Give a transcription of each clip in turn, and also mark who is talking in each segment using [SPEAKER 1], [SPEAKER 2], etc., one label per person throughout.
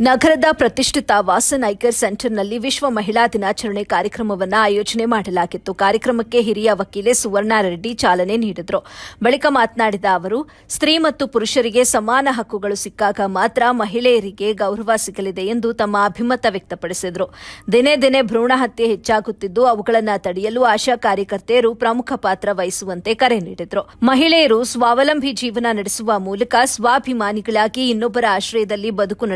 [SPEAKER 1] ನಗರದ ಪ್ರತಿಷ್ಠಿತ ವಾಸನ್ ಐಕರ್ ಸೆಂಟರ್ನಲ್ಲಿ ವಿಶ್ವ ಮಹಿಳಾ ದಿನಾಚರಣೆ ಕಾರ್ಯಕ್ರಮವನ್ನು ಆಯೋಜನೆ ಮಾಡಲಾಗಿತ್ತು. ಕಾರ್ಯಕ್ರಮಕ್ಕೆ ಹಿರಿಯ ವಕೀಲೆ ಸುವರ್ಣಾರೆಡ್ಡಿ ಚಾಲನೆ ನೀಡಿದರು. ಬಳಿಕ ಮಾತನಾಡಿದ ಅವರು, ಸ್ತ್ರೀ ಮತ್ತು ಪುರುಷರಿಗೆ ಸಮಾನ ಹಕ್ಕುಗಳು ಸಿಕ್ಕಾಗ ಮಾತ್ರ ಮಹಿಳೆಯರಿಗೆ ಗೌರವ ಸಿಗಲಿದೆ ಎಂದು ತಮ್ಮ ಅಭಿಮತ ವ್ಯಕ್ತಪಡಿಸಿದರು. ದಿನೇ ದಿನೇ ಭ್ರೂಣ ಹತ್ಯೆ ಹೆಚ್ಚಾಗುತ್ತಿದ್ದು, ಅವುಗಳನ್ನು ತಡೆಯಲು ಆಶಾ ಕಾರ್ಯಕರ್ತೆಯರು ಪ್ರಮುಖ ಪಾತ್ರ ವಹಿಸುವಂತೆ ಕರೆ ನೀಡಿದರು. ಮಹಿಳೆಯರು ಸ್ವಾವಲಂಬಿ ಜೀವನ ನಡೆಸುವ ಮೂಲಕ ಸ್ವಾಭಿಮಾನಿಗಳಾಗಿ ಇನ್ನೊಬ್ಬರ ಆಶ್ರಯದಲ್ಲಿ ಬದುಕು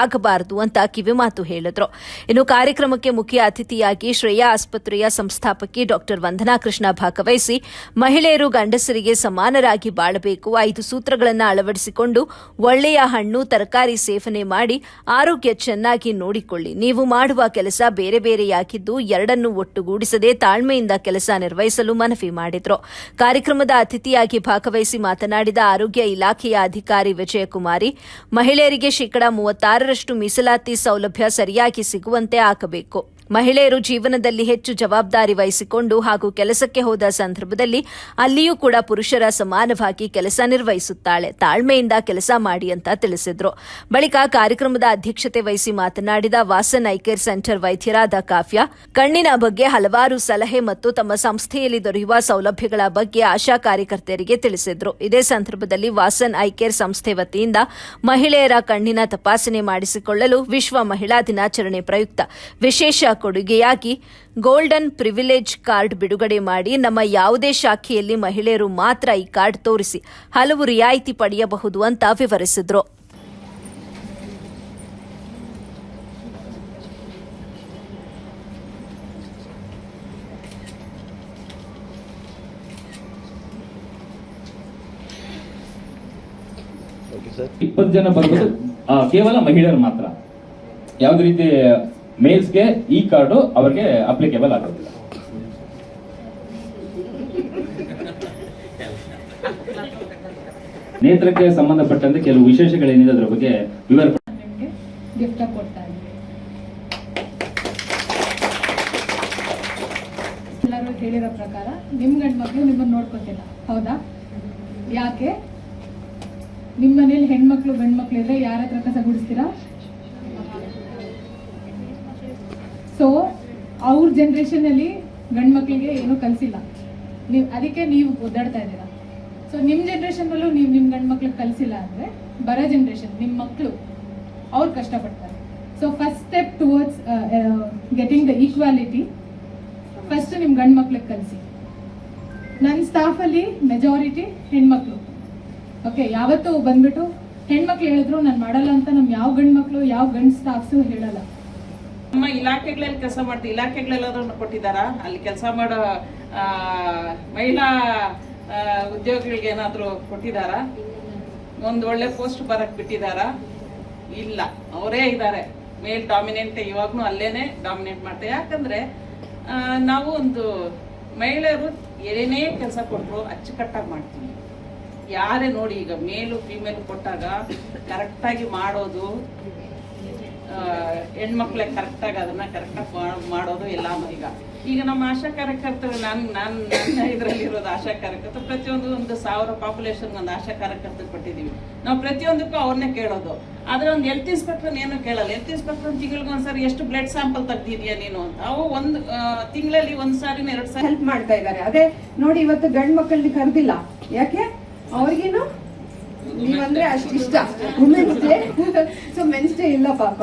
[SPEAKER 1] ನಡೆಸುವಂತಾಗಬಾರದು ಅಂತ ಕಿವಿಮಾತು ಹೇಳಿದ್ರು. ಇನ್ನು ಕಾರ್ಯಕ್ರಮಕ್ಕೆ ಮುಖ್ಯ ಅತಿಥಿಯಾಗಿ ಶ್ರೇಯಾ ಆಸ್ಪತ್ರೆಯ ಸಂಸ್ಥಾಪಕಿ ಡಾಕ್ಟರ್ ವಂದನಾ ಕೃಷ್ಣ ಭಾಗವಹಿಸಿ, ಮಹಿಳೆಯರು ಗಂಡಸರಿಗೆ ಸಮಾನರಾಗಿ ಬಾಳಬೇಕು, ಐದು ಸೂತ್ರಗಳನ್ನು ಅಳವಡಿಸಿಕೊಂಡು ಒಳ್ಳೆಯ ಹಣ್ಣು, ತರಕಾರಿ ಸೇವನೆ ಮಾಡಿ ಆರೋಗ್ಯ ಚೆನ್ನಾಗಿ ನೋಡಿಕೊಳ್ಳಿ. ನೀವು ಮಾಡುವ ಕೆಲಸ ಬೇರೆ ಬೇರೆಯಾಗಿದ್ದು ಎರಡನ್ನೂ ಒಟ್ಟುಗೂಡಿಸದೆ ತಾಳ್ಮೆಯಿಂದ ಕೆಲಸ ನಿರ್ವಹಿಸಲು ಮನವಿ ಮಾಡಿದ್ರು. ಕಾರ್ಯಕ್ರಮದ ಅತಿಥಿಯಾಗಿ ಭಾಗವಹಿಸಿ ಮಾತನಾಡಿದ ಆರೋಗ್ಯ ಇಲಾಖೆಯ ಅಧಿಕಾರಿ ವಿಜಯಕುಮಾರಿ, ಮಹಿಳೆಯರಿಗೆ ಶೇಕಡಾ ಮೂವತ್ತಾರರಷ್ಟು ಮೀಸಲಾತಿ ಸೌಲಭ್ಯ ಸರಿಯಾಗಿ ಸಿಗುವಂತೆ ಆಗಬೇಕು ಮಹಿಳೆಯರು ಜೀವನದಲ್ಲಿ ಹೆಚ್ಚು ಜವಾಬ್ದಾರಿ ವಹಿಸಿಕೊಂಡು ಹಾಗೂ ಕೆಲಸಕ್ಕೆ ಹೋದ ಸಂದರ್ಭದಲ್ಲಿ ಅಲ್ಲಿಯೂ ಕೂಡ ಪುರುಷರ ಸಮಾನವಾಗಿ ಕೆಲಸ ನಿರ್ವಹಿಸುತ್ತಾಳೆ. ತಾಳ್ಮೆಯಿಂದ ಕೆಲಸ ಮಾಡಿ ಅಂತ ತಿಳಿಸಿದ್ರು. ಬಳಿಕ ಕಾರ್ಯಕ್ರಮದ ಅಧ್ಯಕ್ಷತೆ ವಹಿಸಿ ಮಾತನಾಡಿದ ವಾಸನ್ ಐಕೇರ್ ಸೆಂಟರ್ ವೈದ್ಯರಾದ ಕಾವ್ಯ, ಕಣ್ಣಿನ ಬಗ್ಗೆ ಹಲವಾರು ಸಲಹೆ ಮತ್ತು ತಮ್ಮ ಸಂಸ್ಥೆಯಲ್ಲಿ ದೊರೆಯುವ ಸೌಲಭ್ಯಗಳ ಬಗ್ಗೆ ಆಶಾ ಕಾರ್ಯಕರ್ತೆಯರಿಗೆ ತಿಳಿಸಿದ್ರು. ಇದೇ ಸಂದರ್ಭದಲ್ಲಿ ವಾಸನ್ ಐಕೇರ್ ಸಂಸ್ಥೆ ವತಿಯಿಂದ ಮಹಿಳೆಯರ ಕಣ್ಣಿನ ತಪಾಸಣೆ ಮಾಡಿಸಿಕೊಳ್ಳಲು ವಿಶ್ವ ಮಹಿಳಾ ದಿನಾಚರಣೆ ಪ್ರಯುಕ್ತ. ವಿಶೇಷ ಕೊಡುಗೆಯಾಗಿ ಗೋಲ್ಡನ್ ಪ್ರಿವಿಲೇಜ್ ಕಾರ್ಡ್ ಬಿಡುಗಡೆ ಮಾಡಿ ನಮ್ಮ ಯಾವುದೇ ಶಾಖೆಯಲ್ಲಿ ಮಹಿಳೆಯರು ಮಾತ್ರ ಈ ಕಾರ್ಡ್ ತೋರಿಸಿ ಹಲವು ರಿಯಾಯಿತಿ ಪಡೆಯಬಹುದು ಅಂತ ವಿವರಿಸಿದ್ರು.
[SPEAKER 2] ಇಪ್ಪತ್ತು ಜನ ಬರ್ಬೋದು. ಕೇವಲ ಮಹಿಳೆಯರು ಮಾತ್ರ. ಯಾವುದೇ ರೀತಿ ಮೇಲ್ಸ್ಗೆ ಈ ಕಾರ್ಡು ಅವರಿಗೆ ಅಪ್ಲಿಕೇಬಲ್ ಆಗೋದಿಲ್ಲ. ನೇತ್ರಕ್ಕೆ ಸಂಬಂಧಪಟ್ಟಂತೆ ಕೆಲವು ವಿಶೇಷಗಳೇನಿದೆ ಅದರ ಬಗ್ಗೆ ವಿವರ
[SPEAKER 3] ಗಿಫ್ಟ್ ಕೊಡ್ತಾ ಎಲ್ಲರೂ ಹೇಳಿರೋ ಪ್ರಕಾರ ನಿಮ್ಮ ಗಂಡ್ ಮಕ್ಕಳು ನಿಮ್ಮನ್ನು ನೋಡ್ಕೊತಿಲ್ಲ, ಹೌದಾ? ಯಾಕೆ? ನಿಮ್ಮ ಮನೇಲಿ ಹೆಣ್ಮಕ್ಳು, ಗಂಡ್ಮಕ್ಳು ಇದ್ರೆ ಯಾರ ಹತ್ರ ಕಸ ಗುಡಿಸ್ತೀರಾ? ಸೊ, ಅವ್ರ ಜನ್ರೇಷನಲ್ಲಿ ಗಂಡು ಮಕ್ಕಳಿಗೆ ಏನೂ ಕಲಿಸಿಲ್ಲ. ನೀವು, ಅದಕ್ಕೆ ನೀವು ಒದ್ದಾಡ್ತಾ ಇದ್ದೀರಾ. ಸೊ ನಿಮ್ಮ ಜನ್ರೇಷನ್ನಲ್ಲೂ ನೀವು ನಿಮ್ಮ ಗಂಡು ಮಕ್ಳಿಗೆ ಕಲಿಸಿಲ್ಲ ಅಂದರೆ ಬರೋ ಜನ್ರೇಷನ್ ನಿಮ್ಮ ಮಕ್ಕಳು ಅವ್ರು ಕಷ್ಟಪಡ್ತಾರೆ. So first step towards getting the equality first ನಿಮ್ಮ ಗಂಡು ಮಕ್ಳಿಗೆ ಕಲಿಸಿ. ನನ್ನ ಸ್ಟಾಫಲ್ಲಿ ಮೆಜಾರಿಟಿ ಹೆಣ್ಮಕ್ಳು. ಓಕೆ ಯಾವತ್ತೂ ಬಂದ್ಬಿಟ್ಟು ಹೆಣ್ಮಕ್ಳು ಹೇಳಿದ್ರು, ನಾನು ಮಾಡಲ್ಲ ಅಂತ ನಮ್ಮ ಯಾವ ಗಂಡು ಮಕ್ಕಳು ಯಾವ ಗಂಡು ಸ್ಟಾಫ್ಸು ಹೇಳಲ್ಲ.
[SPEAKER 4] ನಮ್ಮ ಇಲಾಖೆಗಳಲ್ಲಿ ಕೆಲಸ ಮಾಡ್ತೀವಿ ಇಲಾಖೆಗಳೆಲ್ಲಾದ್ರೂ ಕೊಟ್ಟಿದ್ದಾರಾ? ಅಲ್ಲಿ ಕೆಲಸ ಮಾಡೋ ಮಹಿಳಾ ಉದ್ಯೋಗಿಗಳಿಗೆ ಏನಾದರೂ ಕೊಟ್ಟಿದ್ದಾರಾ? ಒಂದು ಒಳ್ಳೆ ಪೋಸ್ಟ್ ಬರಕ್ ಬಿಟ್ಟಿದ್ದಾರಾ? ಇಲ್ಲ. ಅವರೇ ಇದ್ದಾರೆ. ಮೇಲ್ ಡಾಮಿನೆಂಟ್ ಇವಾಗ್ನು ಅಲ್ಲೇನೆ ಡಾಮಿನೇಟ್ ಮಾಡ್ತಾರೆ ಯಾಕಂದ್ರೆ ನಾವು ಒಂದು ಮಹಿಳೆಯರು ಏನೇ ಕೆಲಸ ಕೊಟ್ಟರು ಅಚ್ಚುಕಟ್ಟಾಗಿ ಮಾಡ್ತೀವಿ. ಯಾರೇ ನೋಡಿ ಈಗ ಮೇಲು, ಫೀಮೇಲ್ ಕೊಟ್ಟಾಗ ಕರೆಕ್ಟಾಗಿ ಮಾಡೋದು ಆ, ಹೆಣ್ಮಕ್ಳೆ ಕರೆಕ್ಟಾಗಿ ಅದನ್ನ ಕರೆಕ್ಟಾಗಿ ಮಾಡೋದು ಎಲ್ಲ ಈಗ. ಈಗ ನಮ್ಮ ಆಶಾ ಕಾರ್ಯಕರ್ತರು ನಾನು ನಾನು ನನ್ನ ಇದರಲ್ಲಿ ಇರೋದು ಆಶಾ ಕಾರ್ಯಕರ್ತರು ಪ್ರತಿಯೊಂದು ಒಂದು ಸಾವಿರ ಪಾಪ್ಯುಲೇಷನ್ ಒಂದು ಆಶಾ ಕಾರ್ಯಕರ್ತರು ಕೊಟ್ಟಿದ್ದೀವಿ. ನಾವು ಪ್ರತಿಯೊಂದಕ್ಕೂ ಅವ್ರನ್ನೇ ಕೇಳೋದು. ಆದ್ರೆ ಒಂದು ಹೆಲ್ತ್ ಇನ್ಸ್ಪೆಕ್ಟರ್ ಏನು ಕೇಳಲ್ಲ. ಹೆಲ್ತ್ ಇನ್ಸ್ಪೆಕ್ಟರ್ ತಿಂಗಳಿಗೆ ಒಂದ್ಸರಿ ಎಷ್ಟು ಬ್ಲಡ್ ಸ್ಯಾಂಪಲ್ ತೆಗ್ದಿದ್ಯಾ ನೀನು ಅಂತ. ಅವು ಒಂದು ತಿಂಗಳಲ್ಲಿ ಒಂದ್ ಸಾರಿ ಎರಡು ಸಾರಿ
[SPEAKER 5] ಹೆಲ್ಪ್ ಮಾಡ್ತಾ ಇದ್ದಾರೆ. ಅದೇ ನೋಡಿ ಇವತ್ತು ಗಂಡು ಮಕ್ಕಳನ್ನ ಕರೆದಿಲ್ಲ. ಯಾಕೆ? ಅವ್ರಿಗೇನು? ನೀವಂದ್ರೆ ಅಷ್ಟು ಇಷ್ಟ women's day so men's day ಇಲ್ಲ ಪಾಪ.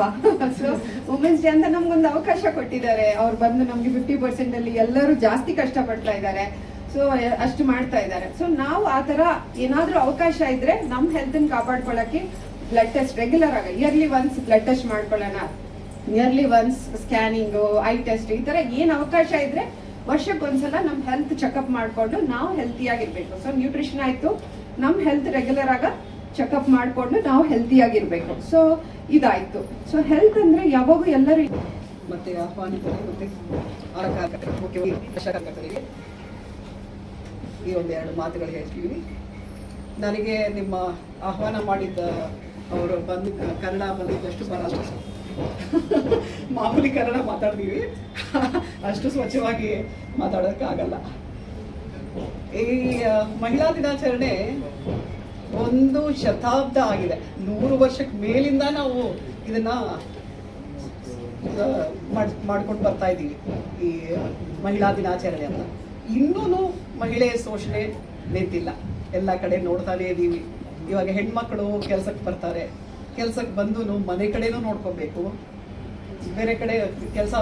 [SPEAKER 5] ಸೊ ವುಮೆನ್ಸ್ ಡೇ ಅಂತ ನಮ್ಗೊಂದು ಅವಕಾಶ ಕೊಟ್ಟಿದ್ದಾರೆ. ಅವ್ರು ಬಂದು ನಮ್ಗೆ ಫಿಫ್ಟಿ ಪರ್ಸೆಂಟ್ ಅಲ್ಲಿ ಎಲ್ಲರೂ ಜಾಸ್ತಿ ಕಷ್ಟಪಡ್ತಾ ಇದ್ದಾರೆ. ಸೊ ಅಷ್ಟು ಮಾಡ್ತಾ ಇದ್ದಾರೆ. ಸೊ ನಾವು ಆ ತರ ಏನಾದ್ರೂ ಅವಕಾಶ ಇದ್ರೆ ನಮ್ ಹೆಲ್ತ್ ಕಾಪಾಡ್ಕೊಳಕ್ಕೆ ಬ್ಲಡ್ ಟೆಸ್ಟ್ ರೆಗ್ಯುಲರ್ ಆಗ ಇಯರ್ಲಿ ಒನ್ಸ್ ಬ್ಲಡ್ ಟೆಸ್ಟ್ ಮಾಡ್ಕೊಳ್ಳೋಣ. Nearly once scanning eye test ಈ ತರ ಏನ್ ಅವಕಾಶ ಇದ್ರೆ ವರ್ಷಕ್ಕೊಂದ್ಸಲ ನಮ್ ಹೆಲ್ತ್ ಚೆಕಪ್ ಮಾಡ್ಕೊಂಡು ನಾವು ಹೆಲ್ತಿಯಾಗಿರ್ಬೇಕು ಸೊ ನ್ಯೂಟ್ರಿಷನ್ ಆಯ್ತು, ನಮ್ ಹೆಲ್ತ್ ರೆಗ್ಯುಲರ್ ಆಗ ಚೆಕಪ್ ಮಾಡಿಕೊಂಡು ನಾವು ಹೆಲ್ತಿ ಆಗಿರ್ಬೇಕು. ಸೊ ಇದಾಯ್ತು. ಸೊ ಹೆಲ್ತ್ ಅಂದ್ರೆ ಯಾವಾಗೂ ಎಲ್ಲರೂ
[SPEAKER 6] ಮತ್ತೆ ಈ ಮತ್ತೆ ಎರಡು ಈ ಒಂದೆರಡು ಮಾತುಗಳು ಹೇಳ್ತೀವಿ. ನನಗೆ ನಿಮ್ಮ ಆಹ್ವಾನ ಮಾಡಿದ್ದ ಅವರು ಬಂದು, ಕನ್ನಡ ಬಂದಿದ್ದಷ್ಟು ಬರಲ್ಲ ಮಾಮೂಲಿ ಕನ್ನಡ ಮಾತಾಡ್ತೀವಿ. ಅಷ್ಟು ಸ್ವಚ್ಛವಾಗಿ ಮಾತಾಡೋದಕ್ಕಾಗಲ್ಲ ಈ ಮಹಿಳಾ ದಿನಾಚರಣೆ ಒಂದು ಶತಾಬ್ದ ಆಗಿದೆ. ನೂರು ವರ್ಷಕ್ಕೆ ಮೇಲಿಂದ ನಾವು ಇದನ್ನ ಮಾಡ್, ಮಾಡ್ಕೊಂಡು ಬರ್ತಾ ಇದ್ದೀವಿ ಈ ಮಹಿಳಾ ದಿನಾಚರಣೆ ಅಂತ. ಇನ್ನೂ ಮಹಿಳೆಯ ಶೋಷಣೆ ನಿಂತಿಲ್ಲ. ಎಲ್ಲ ಕಡೆ ನೋಡ್ತಾನೆ ಇದ್ದೀವಿ. ಇವಾಗ ಹೆಣ್ಮಕ್ಳು ಕೆಲ್ಸಕ್ಕೆ ಬರ್ತಾರೆ. ಕೆಲ್ಸಕ್ಕೆ ಬಂದು ಮನೆ ಕಡೆನೂ ನೋಡ್ಕೋಬೇಕು. ಬೇರೆ ಕಡೆ ಕೆಲಸ